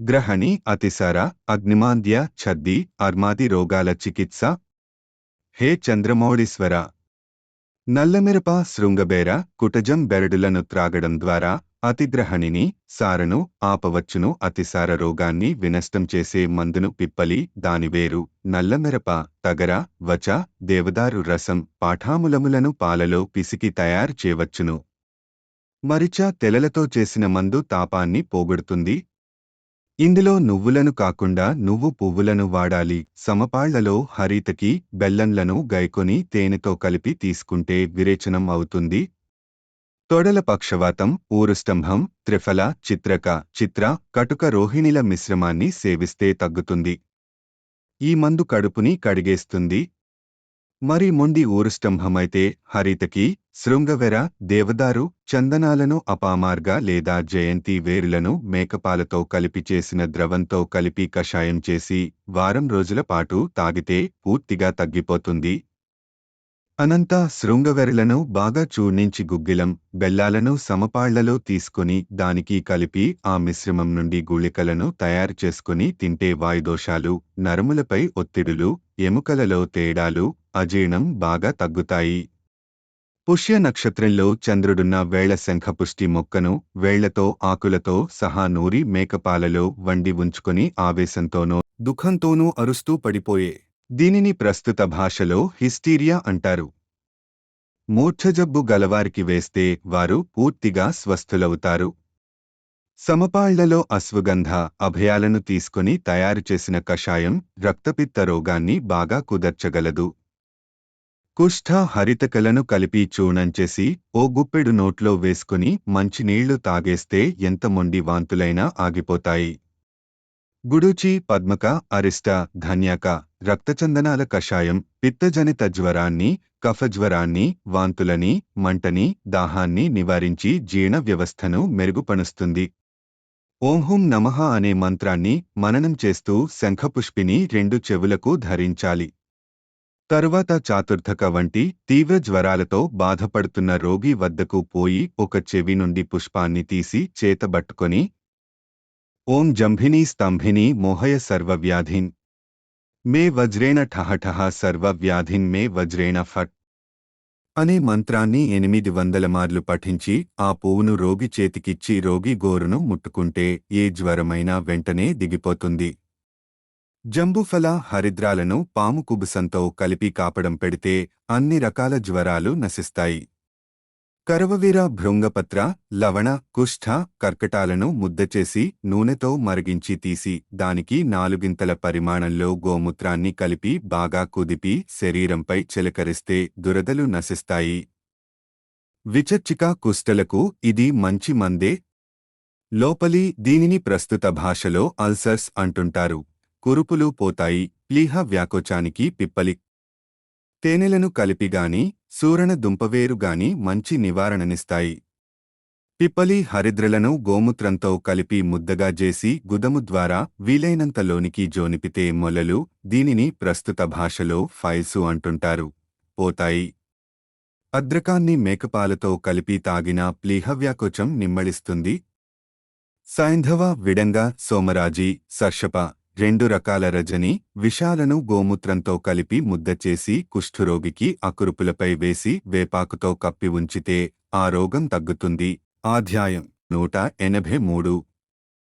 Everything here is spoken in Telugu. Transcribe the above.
గ్రహణి అతిసార అగ్నిమాంద్య ఛద్ది అర్మాది రోగాల చికిత్స. హే చంద్రమౌళీశ్వర నల్లమిరప శృంగబేర కుటజం బెరడులను త్రాగడం ద్వారా అతిగ్రహణిని సారను ఆపవచ్చును అతిసార రోగాన్ని వినష్టం చేసే మందును పిప్పలి దానివేరు నల్లమిరప తగర వచ దేవదారు రసం పాఠాములములను పాలలో పిసికి తయారు చేయవచ్చును. మరిచ తెలలతో చేసిన మందు తాపాన్ని పోగొడుతుంది ఇందులో నువ్వులను కాకుండా నువ్వు పువ్వులను వాడాలి. సమపాళ్ళలో హరితకి బెల్లంలను గైకొని తేనెతో కలిపి తీసుకుంటే విరేచనం అవుతుంది. తొడల పక్షవాతం ఊరుస్తంభం త్రిఫల చిత్రక చిత్ర కటుక రోహిణిల మిశ్రమాన్ని సేవిస్తే తగ్గుతుంది. ఈ మందు కడుపుని కడిగేస్తుంది. మరి మొండి ఊరుస్తంభమైతే హరితకి శృంగవెర దేవదారు చందనాలను అపామార్గ లేదా జయంతి వేరులను మేకపాలతో కలిపి చేసిన ద్రవంతో కలిపి కషాయం చేసి వారం రోజుల పాటు తాగితే పూర్తిగా తగ్గిపోతుంది. అనంత శృంగవెరలను బాగా చూర్ణించి గుగ్గిలం బెల్లాలను సమపాళ్ళలో తీసుకుని దానికి కలిపి ఆ మిశ్రమం నుండి గుళికలను తయారు చేసుకుని తింటే వాయుదోషాలు నరములపై ఒత్తిడులు ఎముకలలో తేడాలు అజీర్ణం బాగా తగ్గుతాయి. పుష్య నక్షత్రంలో చంద్రుడున్న వేళ శంఖపుష్టి మొక్కను వేళ్ళతో ఆకులతో సహా నూరి మేకపాలలో వండి ఉంచుకొని ఆవేశంతోనూ దుఃఖంతోనూ అరుస్తూ పడిపోయే. దీనిని ప్రస్తుత భాషలో హిస్టీరియా అంటారు. మూర్ఛజబ్బు గలవారికి వేస్తే వారు పూర్తిగా స్వస్థులవుతారు. సమపాళ్ళలో అశ్వగంధ అభయాలను తీసుకుని తయారు చేసిన కషాయం రక్తపిత్త రోగాన్ని బాగా కుదర్చగలదు. కుష్ఠ హరితకలను కలిపి చూణంచేసి ఓ గుప్పెడు నోట్లో వేసుకుని మంచినీళ్ళు తాగేస్తే ఎంత మొండి వాంతులైనా ఆగిపోతాయి. గుడూచి పద్మక అరిష్ట ధన్యాక రక్తచందనాల కషాయం పిత్తజనిత జ్వరాన్ని కఫజ్వరాన్ని వాంతులని మంటని దాహాన్ని నివారించి జీర్ణ వ్యవస్థను మెరుగుపరుస్తుంది ఓంహుం నమః అనే మంత్రాన్ని మననం చేస్తూ శంఖపుష్పిని రెండు చెవులకు ధరించాలి. తరువాత చాతుర్థక వంటి తీవ్ర జ్వరాలతో బాధపడుతున్న రోగి వద్దకు పోయి ఒక చెవి నుండి పుష్పాన్ని తీసి చేతబట్టుకొని ఓం జంభినీ స్తంభిని మోహయ సర్వవ్యాధిన్ మే వజ్రేణ ఠహఠహ సర్వవ్యాధిన్ మే వజ్రేణ ఫట్ అనే మంత్రాన్ని ఎనిమిది వందల మార్లు పఠించి ఆ పువ్వును రోగి చేతికిచ్చి రోగి గోరును ముట్టుకుంటే ఏ జ్వరమైనా వెంటనే దిగిపోతుంది. జంబుఫల హరిద్రాలను పాము కుబుసంతో కలిపి కాపడం పెడితే అన్ని రకాల జ్వరాలు నశిస్తాయి. కరవవీర భృంగపత్ర లవణ కుష్ఠ కర్కటాలను ముద్దచేసి నూనెతో మరిగించి తీసి దానికి నాలుగింతల పరిమాణంలో గోమూత్రాన్ని కలిపి బాగా కుదిపి శరీరంపై చిలకరిస్తే దురదలు నశిస్తాయి. విచర్చిక కుష్ఠలకు ఇది మంచి మందే. లోపలి దీనిని ప్రస్తుత భాషలో అల్సర్స్ అంటుంటారు. కురుపులు పోతాయి ప్లీహ వ్యాకోచానికి పిప్పలి. తేనెలను కలిపిగాని సూరణ దుంపవేరుగాని మంచి నివారణనిస్తాయి. పిప్పలి హరిద్రలను గోమూత్రంతో కలిపి ముద్దగా చేసి గుదము ద్వారా వీలైనంత లోనికి జోనిపితే మొలలు దీనిని ప్రస్తుత భాషలో ఫైల్సు అంటుంటారు పోతాయి. అద్రకాన్ని మేకపాలతో కలిపి తాగిన ప్లీహవ్యాకోచం నిమ్మళిస్తుంది. సైంధవ విడంగ సోమరాజి సర్షప. రెండు రకాల రజని విషాలను గోమూత్రంతో కలిపి ముద్ద చేసి కుష్ఠురోగికి అకురుపులపై వేసి వేపాకుతో కప్పి ఉంచితే ఆ రోగం తగ్గుతుంది. ఆధ్యాయం నూట ఎనభై మూడు.